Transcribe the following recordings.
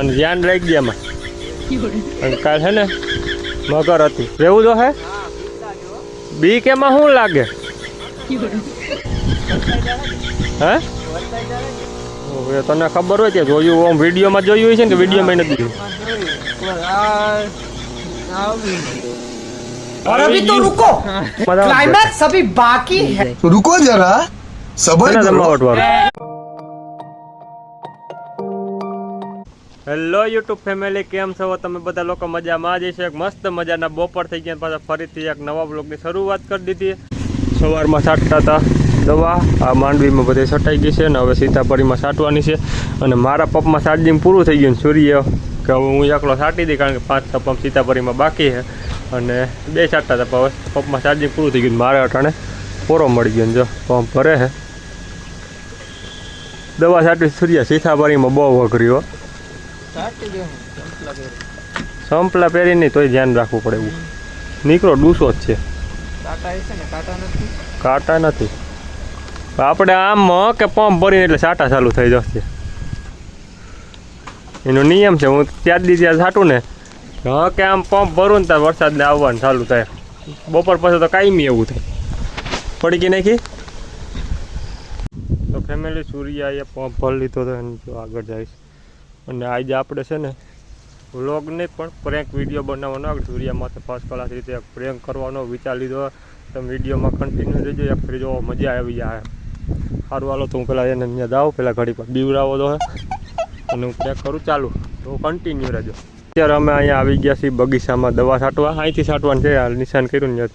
અને ધ્યાન રાખજે એમાં અને કાલ છે ને મગર હતી રહેવું તો હે બી કેમાં શું લાગે હે ઓહો, એ તને ખબર હોય કે જોયું આમ વિડીયોમાં જોયું હોય છે ને કે વિડીયોમાં નથી જોયું और अभी तो रुको મજા આવે. क्लाइमैक्स अभी बाकी है रुको जरा सबर છે ને હેલો યુટ્યુબ ફેમિલી કેમ છો? તમે બધા લોકો મજામાં જ છે એક મસ્ત મજાના બપોર થઈ ગયા પાછા ફરીથી એક નવા બ્લોગની શરૂઆત કરી દીધી. સવારમાં છાંટતા હતા દવા, આ માંડવીમાં બધે છટાઈ ગઈ છે ને હવે સીતાપરીમાં છાંટવાની છે. અને મારા પંપમાં ચાર્જિંગ પૂરું થઈ ગયું સૂર્ય, કે હવે હું એકલો છાંટી દઈ કારણ કે પાંચ છ પંપ સીતાપરીમાં બાકી છે. અને બે છાંટતા હતા હવે પંપમાં ચાર્જિંગ પૂરું થઈ ગયું મારે અટાણે પોરો મળી ગયો જો, પંપ ભરે છે. દવા છાંટી સૂર્ય સીતાપરીમાં બહુ અઘરી હો. સંપલા પહેરી નહીં તોય ધ્યાન રાખવું પડે એવું. નીકળો ડૂસો જ છે. કાંટા નથી? આપણે આમ કે પંપ ભરીને એટલે સાટા ચાલુ થઈ જશે. એનો નિયમ છે હું ત્યાં દી ત્યાં છાટું ને હા કે આમ પંપ ભરું ને ત્યાં વરસાદને આવવાનું ચાલુ થાય. બપોર પછી તો કાયમી એવું થાય. પડી ગઈ નાખી? તો ફેમિલી સૂર્યાએ પંપ ભરી લીધો તો એને આગળ જઈશ. અને આજે આપણે છે ને વ્લોગ નહીં પણ પ્રેન્ક વીડિયો બનાવવાનો સૂર્યા માથે ફર્સ્ટ ક્લાસ રીતે પ્રેન્ક કરવાનો વિચાર લીધો. તમે વિડીયોમાં કન્ટિન્યુ રહેજો, એક ફરી જોવો, મજા આવી જાય. સારું, હાલો, તો હું પેલા એને અહીંયા જાઉં, પેલા ઘડી પર બીવડાવો દો અને હું પ્રેક કરું, ચાલુ. તો કન્ટિન્યુ રહેજો. અત્યારે અમે અહીંયા આવી ગયા છીએ બગીચામાં દવા છાંટવા. અહીંથી છાંટવાનું છે નિશાન કર્યું ને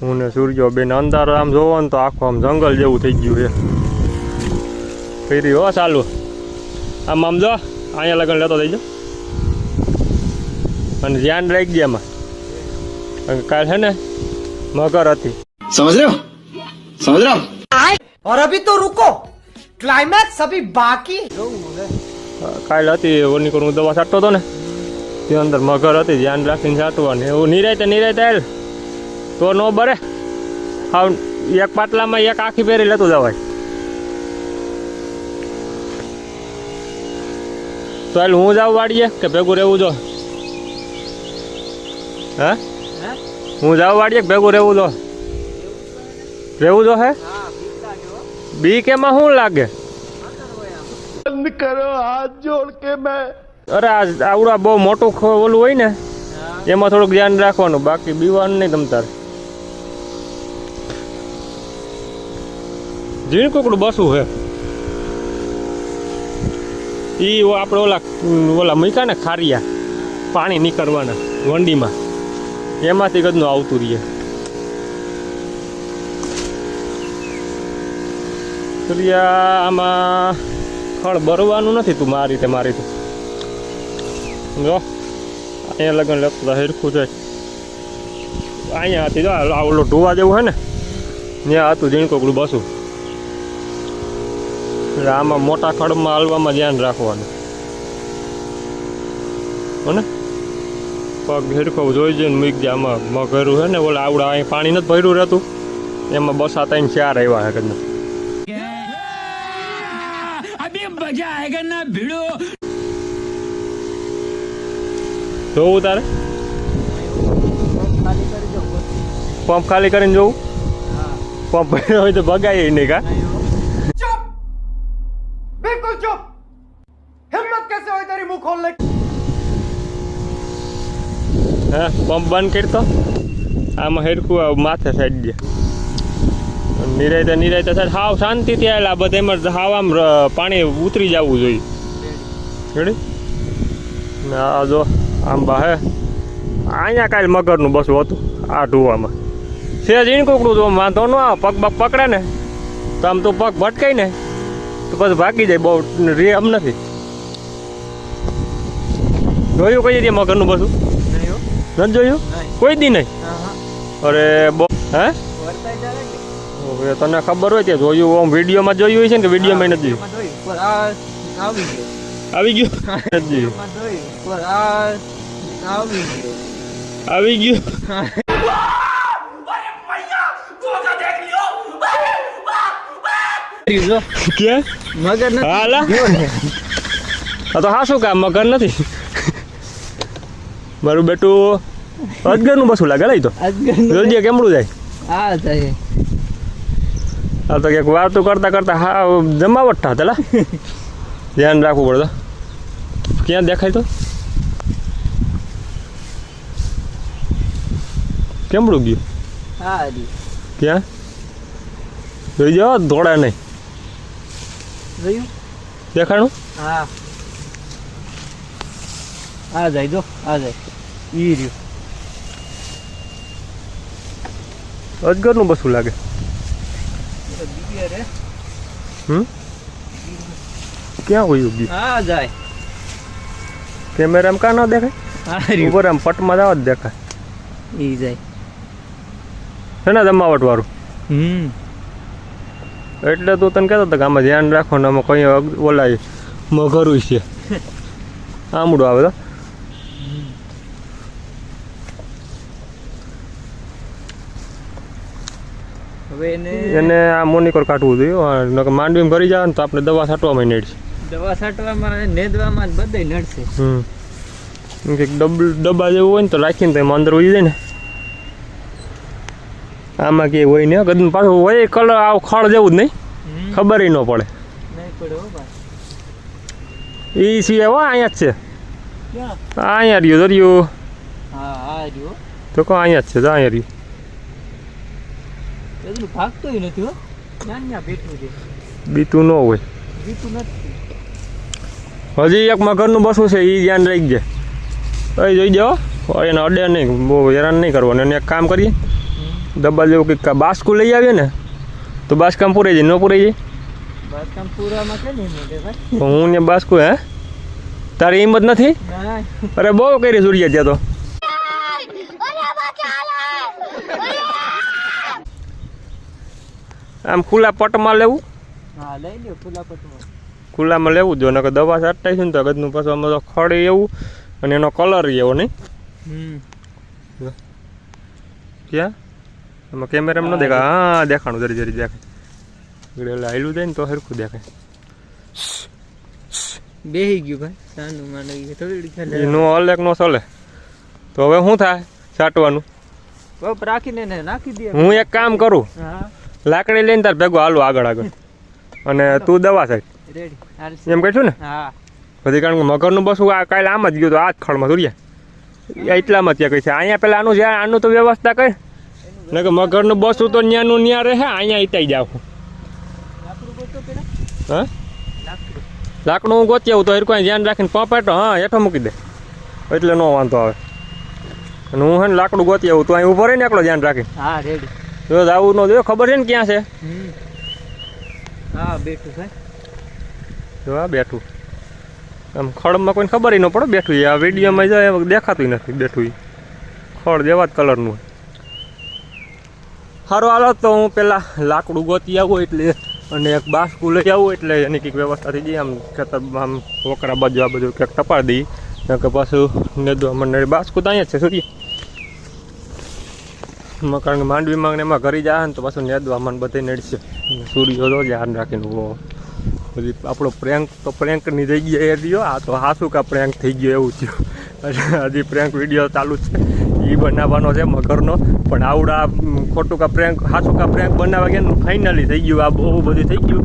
હું ને સૂર્યો બેન અંદર આમ જોવો ને તો આખું આમ જંગલ જેવું થઈ ગયું છે. ફેરી હો, ચાલુ. આમ આમ જો અહીંયા લગન લેતો થઈ અને ધ્યાન રાખજે એમાં કારણ કે કાલ છે ને મગર હતી समझ रहे हो समझ रहे हो और अभी तो रुको क्लाइमैक्स अभी बाकी કાલ હતી ઓની હું દવા છાંટતો હતો ને તે અંદર મગર હતી ધ્યાન રાખીને છાંટવાની એવું નિરાયતે નિરાયતે હાલ તો નો બરે હાવ એક પાટલામાં એક આખી પહેરી લેતું જવાય તો હાલ હું જાઉં વાડીએ કે ભેગું રહેવું જો? હે? હું? જાઉં વાડીએ કે ભેગું રહેવું જો? રહેવું જો હે? બી કેમાં શું લાગે? અરે આ આવડા બહુ મોટું ઓલું હોય ને એમાં થોડુંક ધ્યાન રાખવાનું બાકી બીવાનું નહીં તમ તારે. ઝીણ કુકડું બસું હે. ઓ આપણે ઓલા ઓલા મૂક્યા ને ખારિયા, પાણી નીકળવાના વંડીમાં. એમાંથી કદનું આવતું રહીએ આમાં ફળ બરવાનું નથી તું મારી રીતે, મારી તું જો, અહીંયા લગ્ન લખતા હિરખું છે અહીંયા હતી જો ઓલો ઢોવા જેવું હે ને, ત્યાં હતું ઝીણકોકડું બસું. એટલે આમાં મોટા ખડમાં હાલવામાં ધ્યાન રાખવાનું. હોને? પગ હિરખો જોઈ જઈને મૂક દે. આમાં મગરું હે ને ઓલા આવડા અહીં પાણી નથી ભર્યું રહેતું. એમાં બસા ત્રણ ચાર આવ્યા હે કદના મજા આવેગા ભીડો. જોવું તારે? પંપ ખાલી કરીને જોવું? પંપ ભર્યો હોય તો ભગાય નહીં કા? પંપ બંધ કરતો આમાં હેરખું માથે સાઈડ દે નિરાયતા નિરાયતા સાહેબ હાવ શાંતિથી આવેલા બધા એમાં હાવ આમ પાણી ઉતરી જવું જોઈએ. રેડી ને જો બા હે. અહીંયા કાંઈ મગરનું બસું હતું, આ ઢુવામાં છે ઝીણકુકડું તો વાંધો ન આવે. પગ બગ પકડે ને, તો આમ તો પગ ભટકાય ને, તો પછી ભાગી જાય. બહુ રે આમ નથી. જોયું કઈ રીતે મગરનું બસું? નથી જોયું? કોઈ દી નહીં? અરે બહુ હે? ઓહો, તને ખબર હોય કે જોયું આમ વિડીયોમાં જોયું હોય છે ને કે વિડીયોમાં નથી જોયું. આવી ગયું. નથી જોયું. આવી ગયું. મગર હાલા? આ તો હા શું કામ મગર નથી. મારું બેટું અજગરનું બસું લાગે લઈ તો. જોજે કેમડું જાય? હા જાય. આ તો ક્યાંક વાતો કરતા કરતા હા જમાવટ થા તેલા ધ્યાન રાખવું પડે ક્યાં દેખાય તો? કેમડું ગયું? હા ક્યાં? જોઈ જાવ ધોળા નહીં દેખાણું? હા. આ જાય જો આ જાય. ઈ રહ્યું. અજગરનું બસું લાગે. હમ? ક્યાં હોય બી હા જાય. કેમેરામાં કાં ન દેખાય? ઉપર આમ પટમાં જવા જ દેખાય. ઈ જાય. છે ને જમાવટ વાળું? હમ. એટલે તું તને કહેતો હતો કે આમાં ધ્યાન રાખો ને આમાં કઈ ઓલા ઓલાય મગરું છે. આમડું આવે તો. હવે એને એને આ મોનિકોર કાઢવું જોઈએ માંડવીમાં ભરી જાય ને તો આપણે દવા છાંટવા માંડી છે દવા છાંટવામાં નેદવામાં જ બધે નડશે. હમ. કે ડબ ડબ્બા જેવું હોય ને તો રાખીને તો એમાં અંદર ઉઈ જાય ને. આમાં કે હોય ને કદું પાછું હોય કલર આવ ખળ જેવું જ નહીં. ખબર ન પડે. એ સિવાય હો અહીંયા જ છે. અહીંયા રહ્યું રહ્યું તો કહો અહીંયા જ છે તો અહીંયા રહ્યું. એટલું ભાગતોય નથી હો. ત્યાં ત્યાં બેઠું છે? બીતું ન હોય. બીતું નથી. હજી એક મગરનું બસું છે એ ધ્યાન રાખી જાય એ જોઈ જાઓ એને અડે નહીં બહુ હેરાન નહીં કરવાનું. અને એક કામ કરીએ. ડબ્બા જેવું કંઈક બાસ્કું લઈ આવીએ ને તો બાસકામ પૂરાઈ જાય. ન પૂરાઈ જાય. હું ને બાસ્કુ હે? તારી હિંમત નથી? અરે બહુ કરી સૂર્યા ત્યાં તો. આમ ખુલ્લા પટમાં લેવું? હા લઈ લ્યો ખુલ્લા પટમાં. ખુલ્લામાં લેવું જો નકર દવા છાંટાઈ છે ને તો ગદનું પાછું આમાં તો ખડે એવું અને એનો કલર એવો નહીં? હમ. ક્યાં? આમાં કેમેરામાં ન દેખાય. હા. દેખાણું જરી જરી દેખાય. એટલે જાય ને તો સરખું દેખાય. બેહી ગયું ભાઈ સાનું માનવી થોડી નો હલે નો ચલે તો હવે શું થાય? છાંટવાનું. બપ રાખીને નાખી દે. હું એક કામ કરું. હા. લાકડી લઈને તાર ભેગું હાલું આગળ આગળ. અને તું દવા થાય એમ કહીશું ને? પછી કારણ કે મગરનું બસું આ કાલે આમ જ ગયું તો આ જ ખળમાં દુરિયા એટલામાં ત્યાં કઈ છે. અહીંયા પેલા આનું જ્યાં આનું તો વ્યવસ્થા કઈ ને કે મગરનું બસું તો ન્યાનું ન્યા રહે અહીંયા ઇતાઈ જાવ. હા? લાકડું હું ગોતી આવું તો એ કોઈ ધ્યાન રાખીને પંપ હા હેઠો મૂકી દે. એટલે નો વાંધો આવે. અને હું હે ને લાકડું ગોતી આવું તો અહીં ઊભો રહે ને એકલો ધ્યાન રાખીને હા રેડી જો આવું નો જો ખબર છે ને ક્યાં છે? હા બેઠું છે. જો આ બેઠું. આમ ખડમાં કોઈને ખબર ન પડે બેઠું આ વિડીયોમાં જાય દેખાતું નથી બેઠું. ખડ જેવા જ કલરનું સારું હાલો તો હું પહેલાં લાકડું ગોતી આવું એટલે અને એક બાસકું લઈ આવું એટલે એની કંઈક વ્યવસ્થા થઈ જાય આમ ખેતર આમ વકરા બાજુ આ બધું ક્યાંક ટપાડી દઈએ કે પાછું નેદવા મને બાસકું તો અહીંયા જ છે સૂર્ય કારણ કે માંડવીમાં ને એમાં ઘરી જાય ને તો પાછું નેદવા મને બધે નડશે. સૂર્યો તો ધ્યાન રાખીને ઊભો. પછી આપણો પ્રેન્ક તો પ્રેન્કની જગ્યાએ રહ્યો. આ તો હાસું કા પ્રેન્ક થઈ ગયો એવું થયું. હજી પ્રેન્ક વીડિયો ચાલુ છે. એ બનાવવાનો છે મગરનો. પણ આવડા ખોટું કા પ્રેન્ક હાસું કા પ્રેન્ક બનાવવા ગયા ફાઇનલી થઈ ગયું. આ બહુ બધું થઈ ગયું.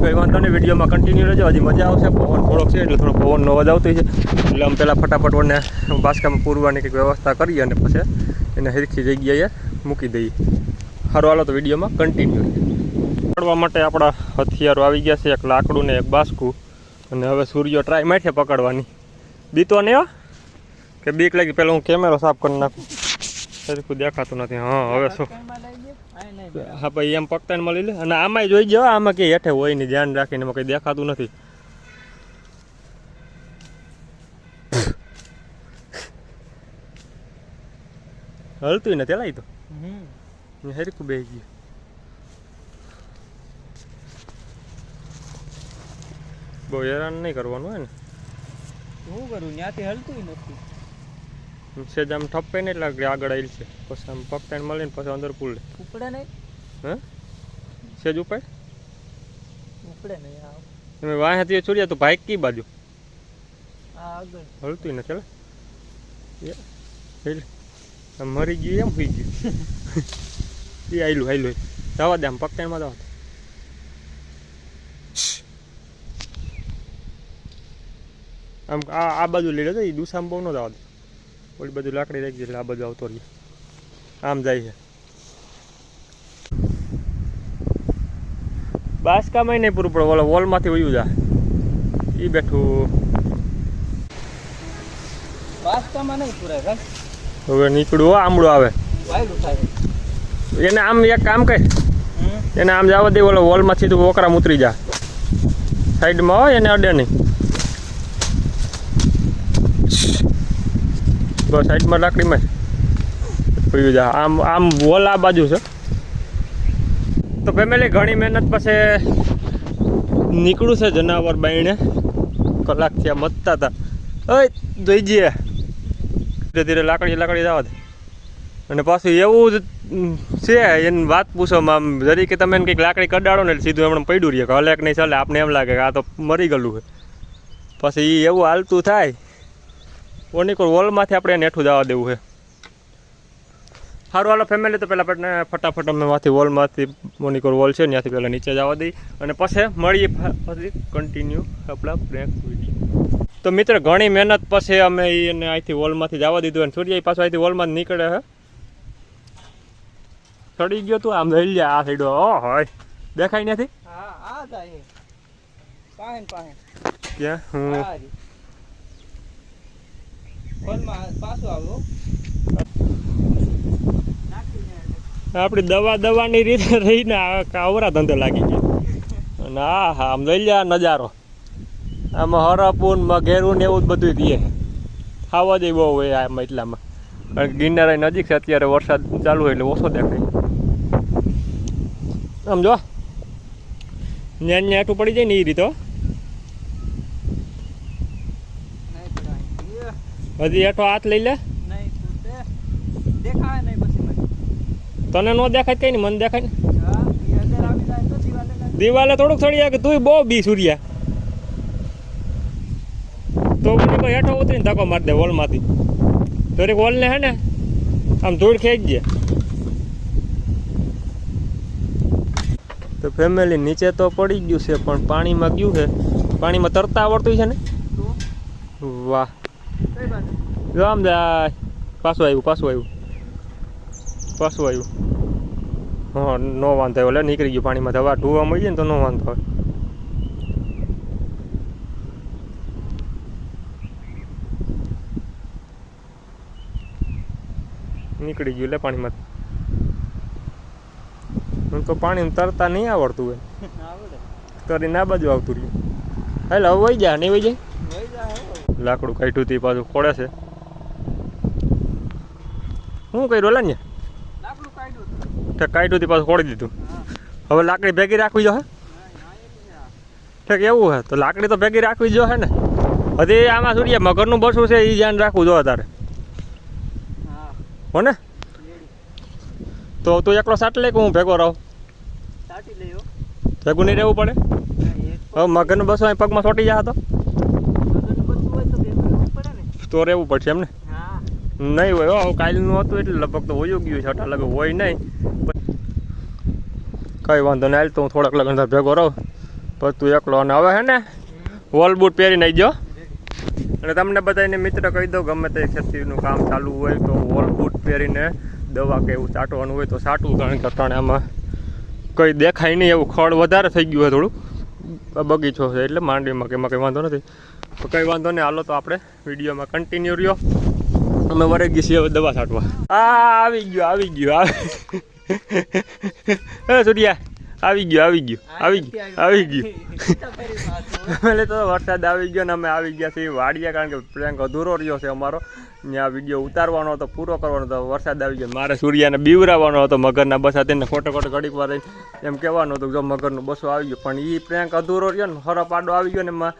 કંઈ વાંધો નહીં વિડીયોમાં કન્ટિન્યુ રહેજો. હજી મજા આવશે. પવન થોડોક છે એટલે થોડો પવનનો અવાજ આવતો છે. એટલે આમ પહેલાં ફટાફટ વને બાસકામાં પૂરવાની કંઈક વ્યવસ્થા કરીએ અને પછી એને હરખી જગ્યાએ મૂકી દઈએ. સારું, હાલો તો વિડીયોમાં કન્ટિન્યુ પકડવા માટે આપણા હથિયારો આવી ગયા છે, એક લાકડું ને એક બાસકું. અને હવે સૂર્યો ટ્રાય માઠે પકડવાની. બીતો ને? કે બીક લાગી, પેલા હું કેમેરો સાફ કરી નાખું. સરખું દેખાતું નથી. હા, હવે શું? હા, ભાઈ, એમ પકતાને મળી લે. અને આમાંય જોઈ જાવ આમાં કંઈ હેઠે હોય નહીં, ધ્યાન રાખીને એમાં કંઈ દેખાતું નથી. હલતું નથી લાઈ તો. હમ હરખું બે ગયું બહુ હેરાન નહીં કરવાનું હોય ને શું કરું? ત્યાંથી હલતું નથી. સેજ આમ ઠપ્પે નહીં એટલે આગળ આવેલ છે. પછી આમ પકતાને મળે ને પછી અંદર પુલ ઉપડે નહીં? હે? સેજ ઉપાય ઉપડે નહીં આવ તમે વાહ હતી છોડ્યા તો ભાઈ કી બાજુ? આ આગળ. હલતું ને ચાલે એ એટલે મરી ગયું એમ થઈ ગયું. એ આયલું આયલું. જવા દે આમ પકડાણમાં જવા દે. આમ આ આ બાજુ લઈ લેજો એ દુસામ બહુ ન જવા દે. ઓલી બાજુ લાકડી રાખી એટલે આ બાજુ આવતો રહીએ આમ જાય છે. બાસકામાં નહીં પૂરું પડે ઓલો વોલમાંથી વયું જા. એ બેઠું. વાસ્તવમાં નહીં પૂરે હવે નીકળું હો આમળો આવે. વાયલું થાય. એને આમ એક કામ કર. એને આમ જવા દે, ઓલો વોલમાંથી તું ઓકરા ઉતરી જા. સાઈડમાં હોય, એને અડે નહીં. બસ સાઈડમાં લાકડીમાં પડ્યું જા. આમ આમ વોલ આ બાજુ છે. તો ફેમિલી ઘણી મહેનત પછી નીકળું છે જનાવર બાઈને કલાક થયા મતતા હતા ઓય જોઈ જઈએ. ધીરે ધીરે લાકડી લાકડી જવા દે. અને પાછું એવું જ છે, એની વાત પૂછવામાં આમ જરી કે તમે એને કંઈક લાકડી કડાડો ને સીધું એમણે પડ્યું રહીએ કે કે નહીં ચાલે આપણે એમ લાગે કે આ તો મરી ગયેલું છે. પછી એ એવું હાલતું થાય ઓનિકોર વોલમાંથી આપણે એને હેઠું જવા દેવું છે. સારું હાલો ફેમિલી તો પહેલાં આપણે ફટાફટ અમે માંથી વોલમાંથી મોનિકોર વોલ છે, ત્યાંથી પહેલાં નીચે જવા દઈ. અને પછી મળીએ પછી કન્ટિન્યુ આપણા બ્રેક વીડિયો તો મિત્ર, ઘણી મહેનત પછી અમે એને અહીંથી વોલમાંથી જવા દીધું અને સૂર્ય પાછો અહીંથી વોલમાં નીકળે છે. ચડી ગયો તું આમ લઈ લે આ સાઈડ ઓ હોય. દેખાય નથી? હા આ જાય પાહે પાહે. ક્યાં? હું. હોલમાં પાછું એટલે. આપણી દવા દવાની રીતે રહીને કાવરા ધંધે લાગી ગયો. અને આ હા આમ લઈ લે નજારો. આમાં હરપુનમાં ઘેરું ને એવું જ બધું દે ખાવા જ બહુ હોય આમાં એટલામાં કારણ કે ગિરનારા નજીક છે અત્યારે વરસાદ ચાલુ હોય એટલે ઓછો દેખાય. આમ જો. ન્યા ન્યા હેઠું પડી જાય ને એ રીતે. હજી હેઠો હાથ લઈ લે. તને ન દેખાય કઈ નહીં મને દેખાય ને. દિવાલે થોડુંક થોડી કે તું બહુ બી સૂર્યા તો મને કોઈ હેઠો ઉતરીને ધક્કો મારી દે વોલમાંથી. તો વોલને હે ને, આમ ધૂળ ખેંચ દે તો ફેમિલી નીચે તો પડી ગયું છે, પણ પાણીમાં ગયું છે? પાણીમાં તરતા આવડતું છે ને? વાહ. જાય પાછું આવ્યું પાછું આવ્યું. પાછું આવ્યું. હા, નો વાંધો આવ્યો લે, નીકળી ગયું પાણીમાં. હવા ઢોવા મળી જાય ને તો નો વાંધો આવે. નીકળી ગયું એટલે પાણીમાં. હું તો પાણી તરતા નહીં આવડતું હોય. તરી ના બાજુ આવતું રહ્યું હાલ હવે વહી જા નહીં વહી જાય જાય. લાકડું કાઢ્યું તે પાછું ખોડે છે શું કર્યું લે ને કાઢ્યું હતું. પાછું ખોડી દીધું હવે લાકડી ભેગી રાખવી જો હે. ઠેક એવું હે તો લાકડી તો ભેગી રાખવી જો હે ને હજી આમાં સૂર્ય મગરનું બસું છે એ ધ્યાન રાખવું જો તારે હો ને. તો તું એકલો સાટ લે કે હું ભેગો રહું? ભેગું નહીં રહેવું પડે? હવે મગરનું બસો અહીં પગમાં સોટી જ ને. તો રહેવું પડશે એમ ને નહીં હોય હો કાલનું હતું એટલે લગભગ તો હોય ગયું છે અટા લગભગ હોય નહીં. કઈ વાંધો નહીં હાલ તો હું થોડાક લગન ભેગો રહું. પછી તું એકલો અને હવે હે ને વોલ બૂટ પહેરીને આવી જાઓ અને તમને બધાને મિત્ર કહી દો ગમે તે ખેતીનું કામ ચાલુ હોય તો વોલ બૂટ પહેરીને દવા કે એવું ચાટવાનું હોય તો ચાટવું કારણ કે અટાણે આમાં કંઈ દેખાય નહીં એવું ખડ વધારે થઈ ગયું હોય થોડુંક. બગીચો છે એટલે માંડવીમાં કે એમાં કંઈ વાંધો નથી. તો કંઈ વાંધો નહીં, હાલો તો આપણે વિડીયોમાં કન્ટિન્યુ રહ્યો. અમે વરે ગઈ છીએ દવા છાંટવા. આ આવી ગયો આવી ગયો, આવી. સૂર્યા. આવી ગયો આવી ગયો આવી ગયો આવી ગયો. એટલે તો વરસાદ આવી ગયો ને અમે આવી ગયા છીએ વાડિયા કારણ કે પ્રેન્ક અધૂરો રહ્યો છે અમારો. ત્યાં વીડિયો ઉતારવાનો હતો પૂરો કરવાનો હતો વરસાદ આવી ગયો મારે સૂર્યાને બીવરાવવાનો હતો મગરના બસા તેને ખોટો ખોટો ઘડીક વાર એમ કહેવાનું હતું જો મગરનો બસો આવી ગયો પણ એ પ્રેન્ક અધૂરો રહ્યો ને હરો પાડો આવી ગયો ને એમાં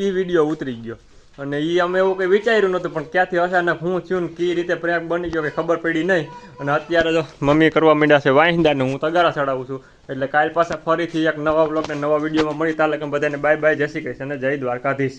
એ વીડિયો ઉતરી ગયો. અને એ અમે એવું કંઈ વિચાર્યું નહોતું, પણ ક્યાંથી અચાનક હું થયું ને કઈ રીતે પ્રેમ બની ગયો કે ખબર પડી નહીં. અને અત્યારે જો મમ્મી કરવા માંડ્યા છે વાહિંદા ને હું તગારા ચડાવું છું. એટલે કાલ પાસે ફરીથી એક નવા બ્લોગ ને નવા વિડીયોમાં મળી. તાલે બધાને બાય બાય જય શ્રી કૃષ્ણ અને જય દ્વારકાધીશ.